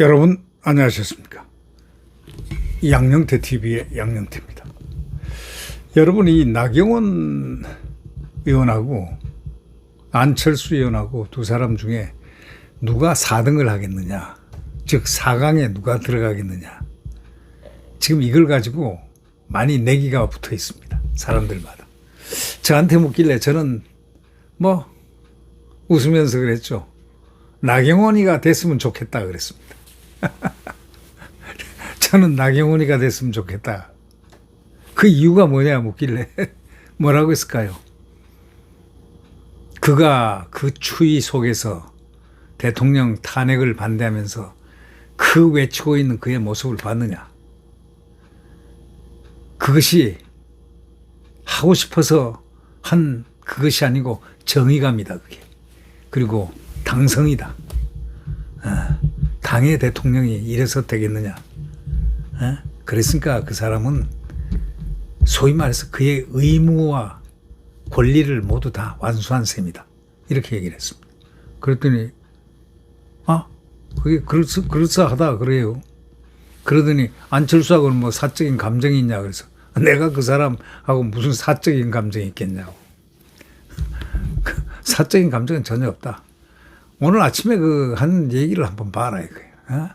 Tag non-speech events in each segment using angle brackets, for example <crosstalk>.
여러분 안녕하셨습니까? 양영태 TV의 양영태입니다. 여러분 이 나경원 의원하고 안철수 의원하고 두 사람 중에 누가 4등을 하겠느냐, 즉 4강에 누가 들어가겠느냐. 지금 이걸 가지고 많이 내기가 붙어 있습니다. 사람들마다. 저한테 묻길래 저는 뭐 웃으면서 그랬죠. 나경원이가 됐으면 좋겠다 그랬습니다. <laughs> 저는 나경원이가 됐으면 좋겠다. 그 이유가 뭐냐 묻길래 <laughs> 뭐라고 했을까요? 그가 그 추위 속에서 대통령 탄핵을 반대하면서 그 외치고 있는 그의 모습을 봤느냐? 그것이 하고 싶어서 한 그것이 아니고 정의감이다 그게. 그리고 당성이다. 어, 당의 대통령이 이래서 되겠느냐? 어? 그랬으니까 그 사람은 소위 말해서 그의 의무와 권리를 모두 다 완수한 셈이다. 이렇게 얘기를 했습니다. 그랬더니 아 그게 그럴싸, 그럴싸하다 그래요. 그러더니 안철수하고는 뭐 사적인 감정이 있냐 그래서 내가 그 사람하고 무슨 사적인 감정이 있겠냐고. 그 <laughs> 사적인 감정은 전혀 없다. 오늘 아침에 그 한 얘기를 한번 봐라 이거예요. 어?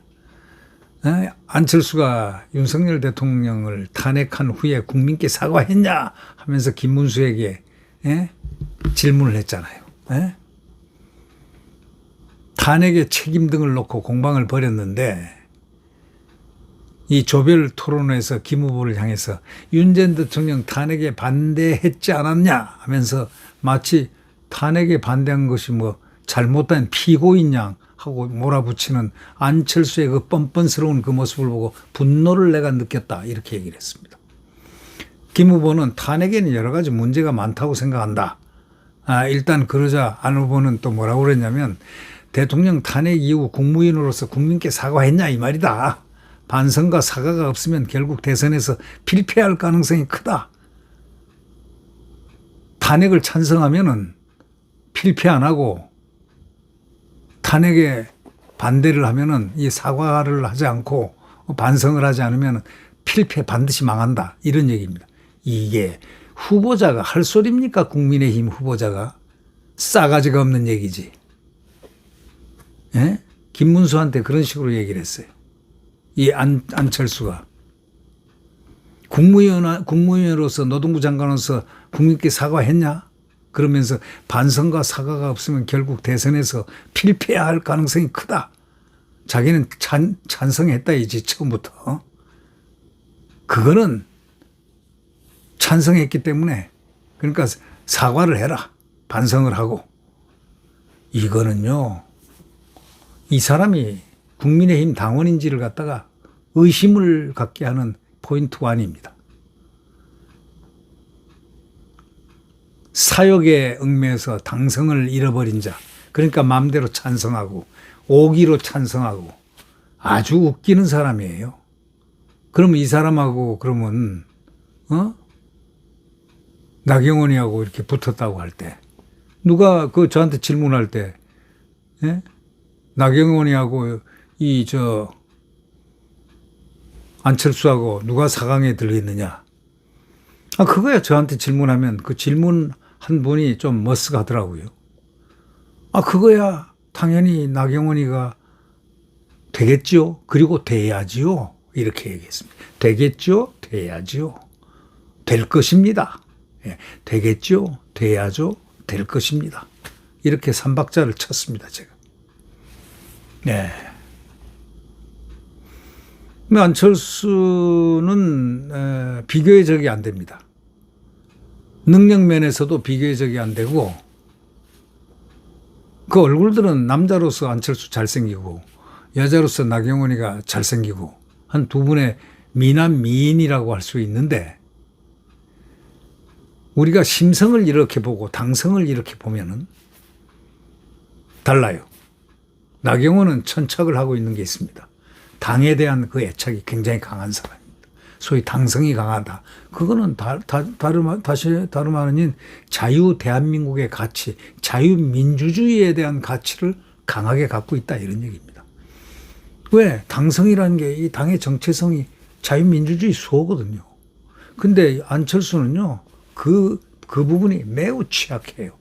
어? 안철수가 윤석열 대통령을 탄핵한 후에 국민께 사과했냐 하면서 김문수에게 예? 질문을 했잖아요. 예? 탄핵의 책임 등을 놓고 공방을 벌였는데 이 조별 토론에서 김 후보를 향해서 윤 전 대통령 탄핵에 반대했지 않았냐 하면서 마치 탄핵에 반대한 것이 뭐 잘못된 피고인 양 하고 몰아붙이는 안철수의 그 뻔뻔스러운 그 모습을 보고 분노를 내가 느꼈다 이렇게 얘기를 했습니다. 김 후보는 탄핵에는 여러 가지 문제가 많다고 생각한다. 아, 일단 그러자 안 후보는 또 뭐라고 그랬냐면 대통령 탄핵 이후 국무위원으로서 국민께 사과했냐 이 말이다. 반성과 사과가 없으면 결국 대선에서 필패할 가능성이 크다. 탄핵을 찬성하면은 필패 안 하고 탄핵에 반대를 하면은 이 사과를 하지 않고 반성을 하지 않으면 필패 반드시 망한다. 이런 얘기입니다. 이게 후보자가 할 소리입니까? 국민의힘 후보자가 싸가지가 없는 얘기지. 예? 김문수한테 그런 식으로 얘기를 했어요. 이 안, 안철수가. 국무위원, 국무위원으로서 노동부 장관으로서 국민께 사과했냐? 그러면서 반성과 사과가 없으면 결국 대선에서 필패해야 할 가능성이 크다. 자기는 찬, 찬성했다, 이제 처음부터. 그거는 찬성했기 때문에 그러니까 사과를 해라. 반성을 하고. 이거는요, 이 사람이 국민의힘 당원인지를 갖다가 의심을 갖게 하는 포인트가 아닙니다. 사역에 얽매여서 당성을 잃어버린 자, 그러니까 마음대로 찬성하고 오기로 찬성하고 아주 웃기는 사람이에요. 그러면 이 사람하고 그러면 어 나경원이하고 이렇게 붙었다고 할 때 누가 그 저한테 질문할 때 예? 나경원이하고 이 저 안철수하고 누가 사강에 들어있느냐? 아 그거야 저한테 질문하면 그 질문 한 분이 좀 머쓱하더라고요. 아 그거야 당연히 나경원이가 되겠죠. 그리고 돼야지요. 이렇게 얘기했습니다. 되겠죠. 돼야지요. 될 것입니다. 예, 되겠죠. 돼야죠. 될 것입니다. 이렇게 삼박자를 쳤습니다. 제가. 네. 안철수는 비교의 적이 안 됩니다. 능력 면에서도 비교의 적이 안 되고 그 얼굴들은 남자로서 안철수 잘생기고 여자로서 나경원이가 잘생기고 한 두 분의 미남 미인이라고 할 수 있는데 우리가 심성을 이렇게 보고 당성을 이렇게 보면은 달라요. 나경원은 천척을 하고 있는 게 있습니다. 당에 대한 그 애착이 굉장히 강한 사람입니다. 소위 당성이 강하다. 그거는 다, 다, 다름, 다시 다름 아닌 자유 대한민국의 가치, 자유민주주의에 대한 가치를 강하게 갖고 있다. 이런 얘기입니다. 왜? 당성이라는 게 이 당의 정체성이 자유민주주의 수호거든요. 근데 안철수는요, 그, 그 부분이 매우 취약해요.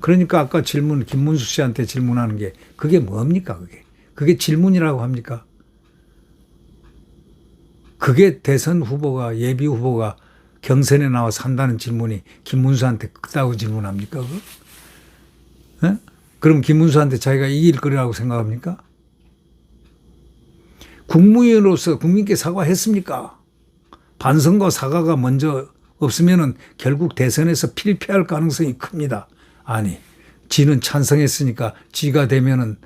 그러니까 아까 질문, 김문수 씨한테 질문하는 게 그게 뭡니까, 그게? 그게 질문이라고 합니까? 그게 대선 후보가, 예비 후보가 경선에 나와서 한다는 질문이 김문수한테 그따구 질문합니까, 그거? 예? 그럼 김문수한테 자기가 이길 거라고 생각합니까? 국무위원으로서 국민께 사과했습니까? 반성과 사과가 먼저 없으면은 결국 대선에서 필패할 가능성이 큽니다. 아니, 지는 찬성했으니까 지가 되면은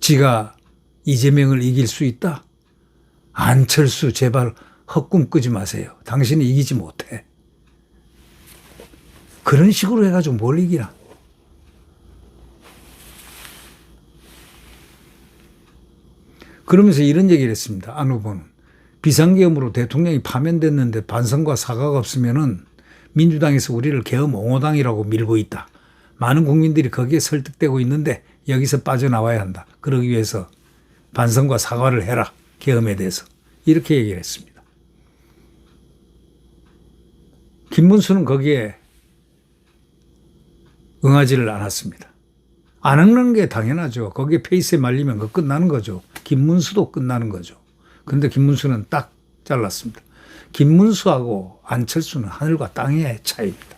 지가 이재명을 이길 수 있다? 안철수 제발 헛꿈 꾸지 마세요. 당신이 이기지 못해. 그런 식으로 해가지고 뭘 이기나? 그러면서 이런 얘기를 했습니다. 안 후보는. 비상계엄으로 대통령이 파면됐는데 반성과 사과가 없으면은 민주당에서 우리를 계엄 옹호당이라고 밀고 있다. 많은 국민들이 거기에 설득되고 있는데 여기서 빠져나와야 한다. 그러기 위해서 반성과 사과를 해라. 계엄에 대해서. 이렇게 얘기를 했습니다. 김문수는 거기에 응하지를 않았습니다. 안 읽는 게 당연하죠. 거기에 페이스에 말리면 그 끝나는 거죠. 김문수도 끝나는 거죠. 근데 김문수는 딱 잘랐습니다. 김문수하고 안철수는 하늘과 땅의 차이입니다.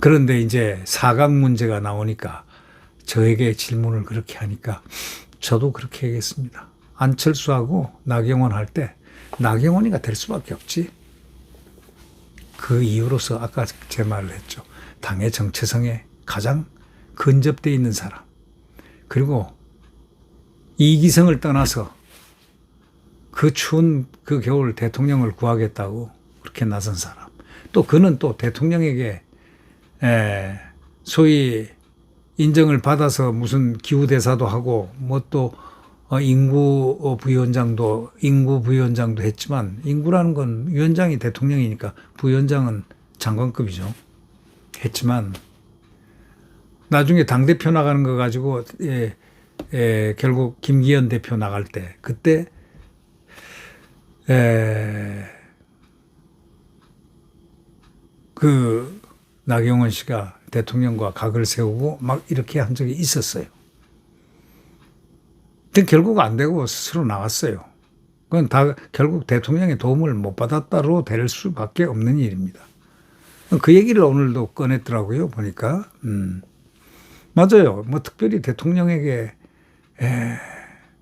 그런데 이제 사각 문제가 나오니까 저에게 질문을 그렇게 하니까 저도 그렇게 하겠습니다. 안철수하고 나경원 할 때 나경원이가 될 수밖에 없지. 그 이유로서 아까 제 말을 했죠. 당의 정체성에 가장 근접돼 있는 사람. 그리고 이기성을 떠나서 그 추운 그 겨울 대통령을 구하겠다고 그렇게 나선 사람. 또 그는 또 대통령에게 에 소위 인정을 받아서 무슨 기후 대사도 하고 뭐또 어, 인구 부위원장도 인구 부위원장도 했지만 인구라는 건 위원장이 대통령이니까 부위원장은 장관급이죠. 했지만 나중에 당 대표 나가는 거 가지고 예, 예, 결국 김기현 대표 나갈 때 그때 에, 그 나경원 씨가 대통령과 각을 세우고 막 이렇게 한 적이 있었어요. 근데 결국 안 되고 스스로 나왔어요. 그건 다 결국 대통령의 도움을 못 받았다로 될 수밖에 없는 일입니다. 그 얘기를 오늘도 꺼냈더라고요. 보니까 음. 맞아요. 뭐 특별히 대통령에게 에,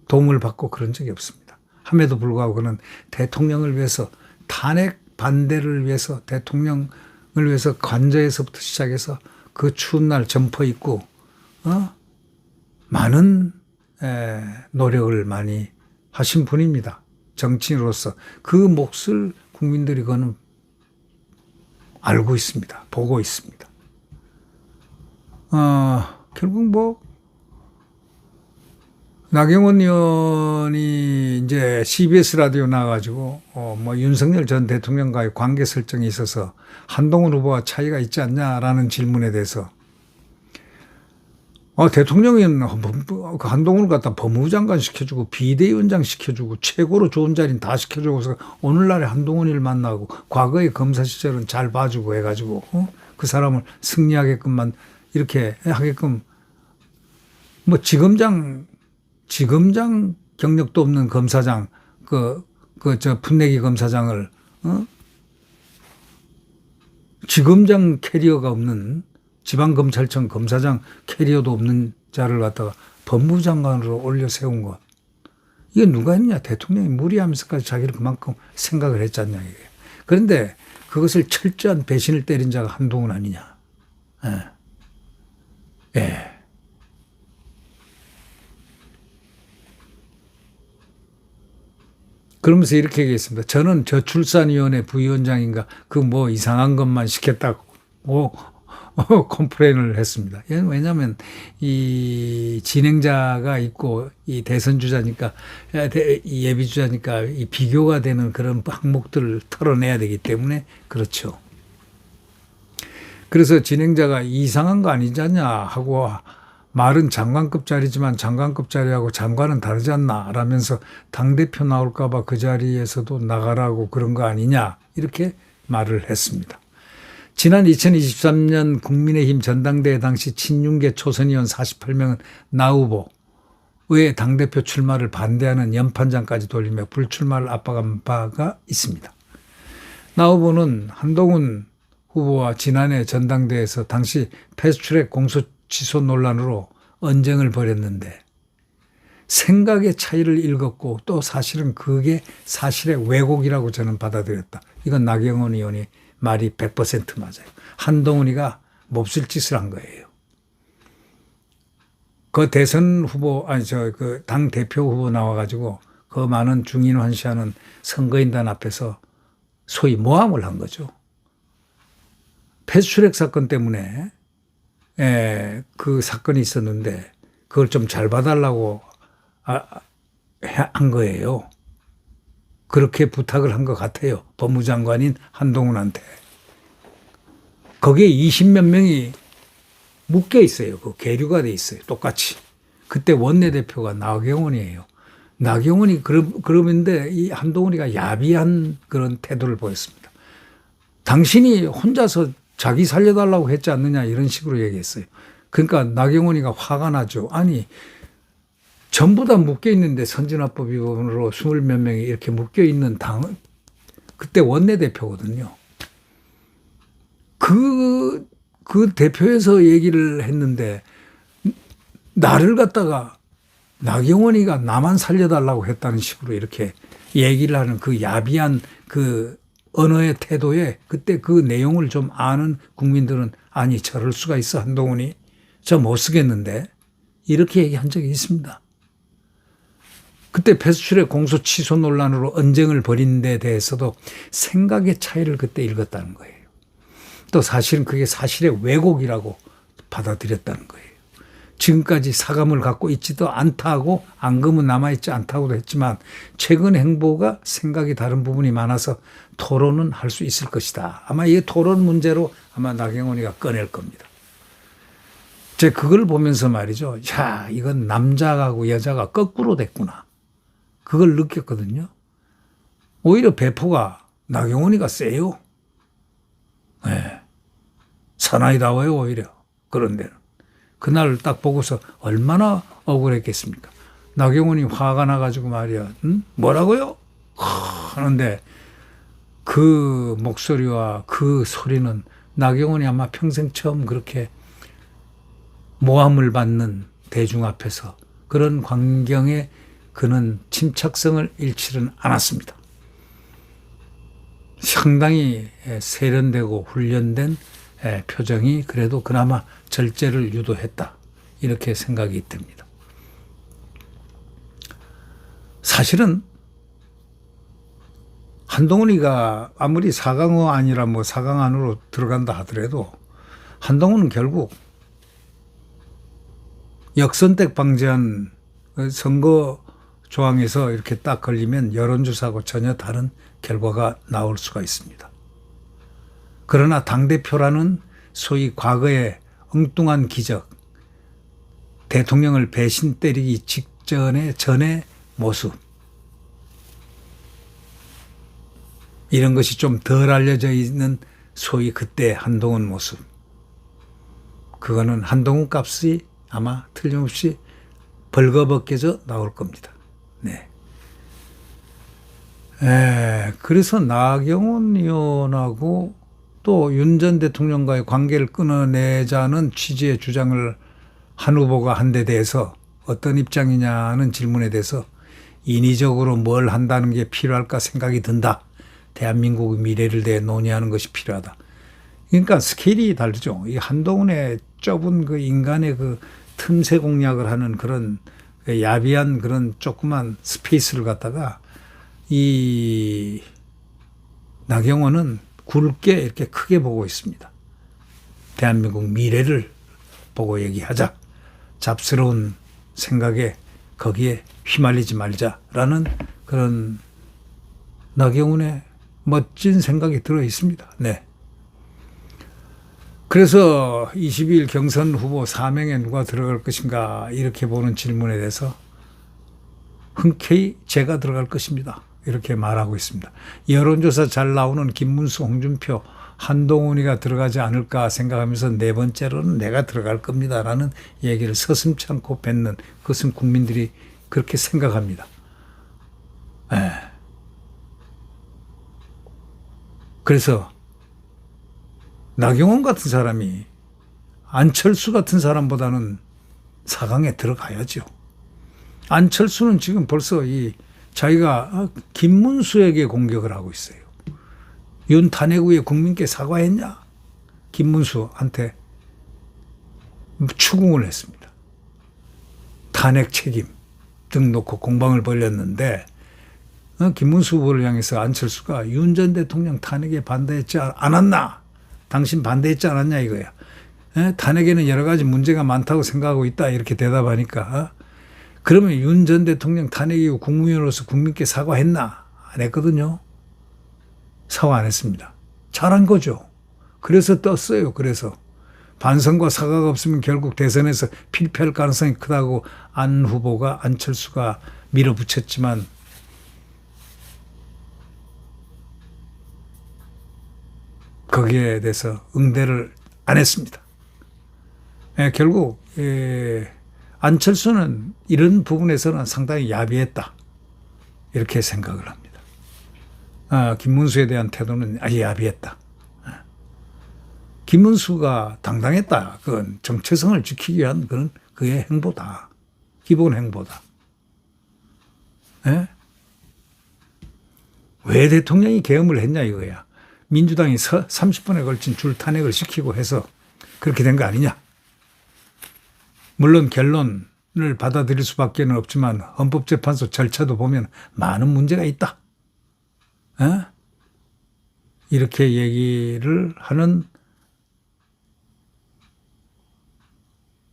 도움을 받고 그런 적이 없습니다. 함에도 불구하고 그는 대통령을 위해서 탄핵 반대를 위해서 대통령을 위해서 관저에서부터 시작해서 그 추운 날 점퍼 입고 어? 많은 에, 노력을 많이 하신 분입니다. 정치인으로서 그 몫을 국민들이 그는 알고 있습니다. 보고 있습니다. 어, 결국 뭐 나경원 의원이 이제 CBS 라디오 나와가지고 어뭐 윤석열 전 대통령과의 관계 설정이 있어서 한동훈 후보와 차이가 있지 않냐라는 질문에 대해서 어 대통령이 그 한동훈을 갖다 법무부 장관 시켜주고 비대위원장 시켜주고 최고로 좋은 자리는 다 시켜주고서 오늘날에 한동훈을 만나고 과거의 검사 시절은 잘 봐주고 해가지고 어? 그 사람을 승리하게끔만 이렇게 하게끔 뭐 지검장 지검장 경력도 없는 검사장 그 그 저 풋내기 검사장을 어? 지검장 캐리어가 없는 지방검찰청 검사장 캐리어도 없는 자를 갖다가 법무장관으로 올려 세운 것. 이게 누가 했냐? 대통령이 무리하면서까지 자기를 그만큼 생각을 했잖냐, 이게. 그런데 그것을 철저한 배신을 때린 자가 한동훈 아니냐. 예. 예. 그러면서 이렇게 얘기했습니다. 저는 저출산위원회 부위원장인가 그 뭐 이상한 것만 시켰다고 어, <laughs> 컴플레인을 했습니다. 왜냐하면 이 진행자가 있고 이 대선 주자니까 예비 주자니까 이 비교가 되는 그런 항목들을 털어내야 되기 때문에 그렇죠. 그래서 진행자가 이상한 거 아니지 않냐 하고 말은 장관급 자리지만 장관급 자리하고 장관은 다르지 않나 라면서 당대표 나올까봐 그 자리에서도 나가라고 그런 거 아니냐 이렇게 말을 했습니다. 지난 2023년 국민의힘 전당대회 당시 친윤계 초선의원 48명은 나 후보 의 당대표 출마를 반대하는 연판장까지 돌리며 불출마를 압박한 바가 있습니다. 나 후보는 한동훈 후보와 지난해 전당대회에서 당시 패스트트랙 공소 취소 논란으로 언쟁을 벌였는데 생각의 차이를 읽었고 또 사실은 그게 사실의 왜곡이라고 저는 받아들였다. 이건 나경원 의원이 말이 100% 맞아요. 한동훈이가 몹쓸 짓을 한 거예요. 그 대선 후보 아니 저 그 당 대표 후보 나와 가지고 그 많은 중인 환시하는 선거인단 앞에서 소위 모함을 한 거죠. 패스트트랙 사건 때문에 예, 그 사건이 있었는데 그걸 좀 잘 봐달라고 아, 해- 한 거예요. 그렇게 부탁을 한 것 같아요. 법무장관인 한동훈한테. 거기에 20몇 명이 묶여 있어요. 그 계류가 돼 있어요. 똑같이. 그때 원내대표가 나경원이에요. 나경원이 그러, 그러는데 이 한동훈이가 야비한 그런 태도를 보였습니다. 당신이 혼자서 자기 살려달라고 했지 않느냐 이런 식으로 얘기했어요. 그러니까 나경원이가 화가 나죠. 아니 전부 다 묶여 있는데 선진화법 위반으로 스물 몇 명이 이렇게 묶여 있는 당 그때 원내대표거든요. 그, 그 대표에서 얘기를 했는데 나를 갖다가 나경원이가 나만 살려달라고 했다는 식으로 이렇게 얘기를 하는 그 야비한 그 언어의 태도에 그때 그 내용을 좀 아는 국민들은 아니 저럴 수가 있어 한동훈이 저 못 쓰겠는데 이렇게 얘기한 적이 있습니다. 그때 패스트트랙 공소 취소 논란으로 언쟁을 벌인 데 대해서도 생각의 차이를 그때 읽었다는 거예요. 또 사실은 그게 사실의 왜곡이라고 받아들였다는 거예요. 지금까지 사감을 갖고 있지도 않다고 앙금은 남아있지 않다고도 했지만 최근 행보가 생각이 다른 부분이 많아서 토론은 할 수 있을 것이다. 아마 이 토론 문제로 아마 나경원이가 꺼낼 겁니다. 제 그걸 보면서 말이죠. 야, 이건 남자하고 여자가 거꾸로 됐구나. 그걸 느꼈거든요. 오히려 배포가 나경원이가 세요. 네. 사나이다워요, 오히려. 그런 데는. 그날 딱 보고서 얼마나 억울했겠습니까? 나경원이 화가 나가지고 말이야. 응? 뭐라고요? 하는데 그 목소리와 그 소리는 나경원이 아마 평생 처음 그렇게 모함을 받는 대중 앞에서 그런 광경에 그는 침착성을 잃지는 않았습니다. 상당히 세련되고 훈련된 표정이 그래도 그나마 절제를 유도했다. 이렇게 생각이 듭니다. 사실은 한동훈이가 아무리 사강호 아니라 뭐 사강 안으로 들어간다 하더라도 한동훈은 결국 역선택 방지한 선거 조항에서 이렇게 딱 걸리면 여론조사하고 전혀 다른 결과가 나올 수가 있습니다. 그러나 당대표라는 소위 과거의 엉뚱한 기적, 대통령을 배신 때리기 직전의 전의 모습, 이런 것이 좀 덜 알려져 있는 소위 그때 한동훈 모습. 그거는 한동훈 값이 아마 틀림없이 벌거벗겨져 나올 겁니다. 네. 에, 그래서 나경원 의원하고 또 윤 전 대통령과의 관계를 끊어내자는 취지의 주장을 한 후보가 한 데 대해서 어떤 입장이냐는 질문에 대해서 인위적으로 뭘 한다는 게 필요할까 생각이 든다. 대한민국의 미래를 대해 논의하는 것이 필요하다. 그러니까 스케일이 다르죠. 이 한동훈의 좁은 그 인간의 그 틈새 공략을 하는 그런 야비한 그런 조그만 스페이스를 갖다가 이 나경원은 굵게 이렇게 크게 보고 있습니다. 대한민국 미래를 보고 얘기하자. 잡스러운 생각에 거기에 휘말리지 말자라는 그런 나경원의 멋진 생각이 들어 있습니다. 네. 그래서 22일 경선 후보 4명에 누가 들어갈 것인가 이렇게 보는 질문에 대해서 흔쾌히 제가 들어갈 것입니다. 이렇게 말하고 있습니다. 여론조사 잘 나오는 김문수, 홍준표, 한동훈이가 들어가지 않을까 생각하면서 네 번째로는 내가 들어갈 겁니다라는 얘기를 서슴지 않고 뱉는 그것은 국민들이 그렇게 생각합니다. 예. 그래서 나경원 같은 사람이 안철수 같은 사람보다는 4강에 들어가야죠. 안철수는 지금 벌써 이 자기가 김문수에게 공격을 하고 있어요. 윤 탄핵 후에 국민께 사과했냐? 김문수한테 추궁을 했습니다. 탄핵 책임 등 놓고 공방을 벌였는데 어, 김문수 후보를 향해서 안철수가 윤 전 대통령 탄핵에 반대했지 않았나? 당신 반대했지 않았냐 이거야. 에? 탄핵에는 여러 가지 문제가 많다고 생각하고 있다 이렇게 대답하니까 어? 그러면 윤 전 대통령 탄핵 이후 국무위원으로서 국민께 사과했나? 안 했거든요. 사과 안 했습니다. 잘한 거죠. 그래서 떴어요. 그래서 반성과 사과가 없으면 결국 대선에서 필패할 가능성이 크다고 안 후보가 안철수가 밀어붙였지만 거기에 대해서 응대를 안 했습니다. 예, 결국 예, 안철수는 이런 부분에서는 상당히 야비했다 이렇게 생각을 합니다. 아, 김문수에 대한 태도는 아주 야비했다. 예. 김문수가 당당했다. 그건 정체성을 지키기 위한 그런 그의 행보다. 기본 행보다. 예? 왜 대통령이 계엄을 했냐 이거야. 민주당이 30분에 걸친 줄 탄핵을 시키고 해서 그렇게 된 거 아니냐. 물론 결론을 받아들일 수밖에 는 없지만 헌법재판소 절차도 보면 많은 문제가 있다. 에? 이렇게 얘기를 하는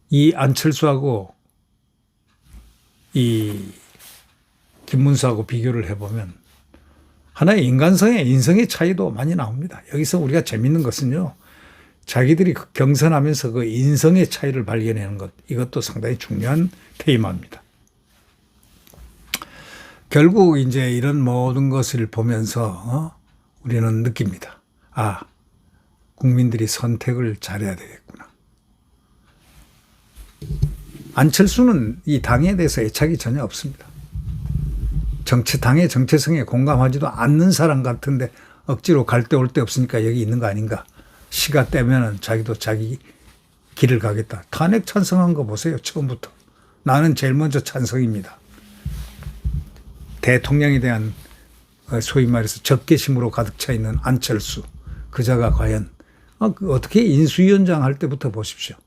이 안철수하고 이 김문수하고 비교를 해보면 하나의 인간성의 인성의 차이도 많이 나옵니다. 여기서 우리가 재밌는 것은요. 자기들이 그 경선하면서 그 인성의 차이를 발견하는 것 이것도 상당히 중요한 테이마입니다. 결국 이제 이런 모든 것을 보면서 어? 우리는 느낍니다. 아, 국민들이 선택을 잘해야 되겠구나. 안철수는 이 당에 대해서 애착이 전혀 없습니다. 정치 당의 정체성에 공감하지도 않는 사람 같은데 억지로 갈데올데 없으니까 여기 있는 거 아닌가. 시가 떼면은 자기도 자기 길을 가겠다. 탄핵 찬성한 거 보세요. 처음부터. 나는 제일 먼저 찬성입니다. 대통령에 대한 어, 소위 말해서 적개심으로 가득 차 있는 안철수. 그자가 과연 어, 그 어떻게 인수위원장 할 때부터 보십시오.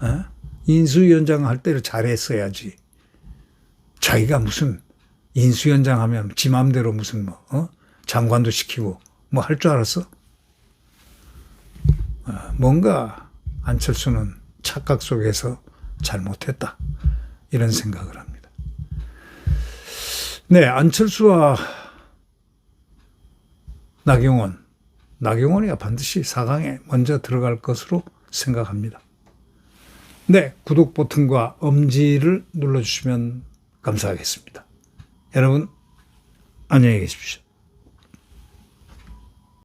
어? 인수위원장 할 때를 잘했어야지. 자기가 무슨 인수위원장 하면 지 맘대로 무슨 뭐 어? 장관도 시키고 뭐 할 줄 알았어? 어, 뭔가 안철수는 착각 속에서 잘못했다 이런 생각을 합니다. 네, 안철수와 나경원, 나경원이가 반드시 4강에 먼저 들어갈 것으로 생각합니다. 네, 구독 버튼과 엄지를 눌러주시면 감사하겠습니다. 여러분, 안녕히 계십시오.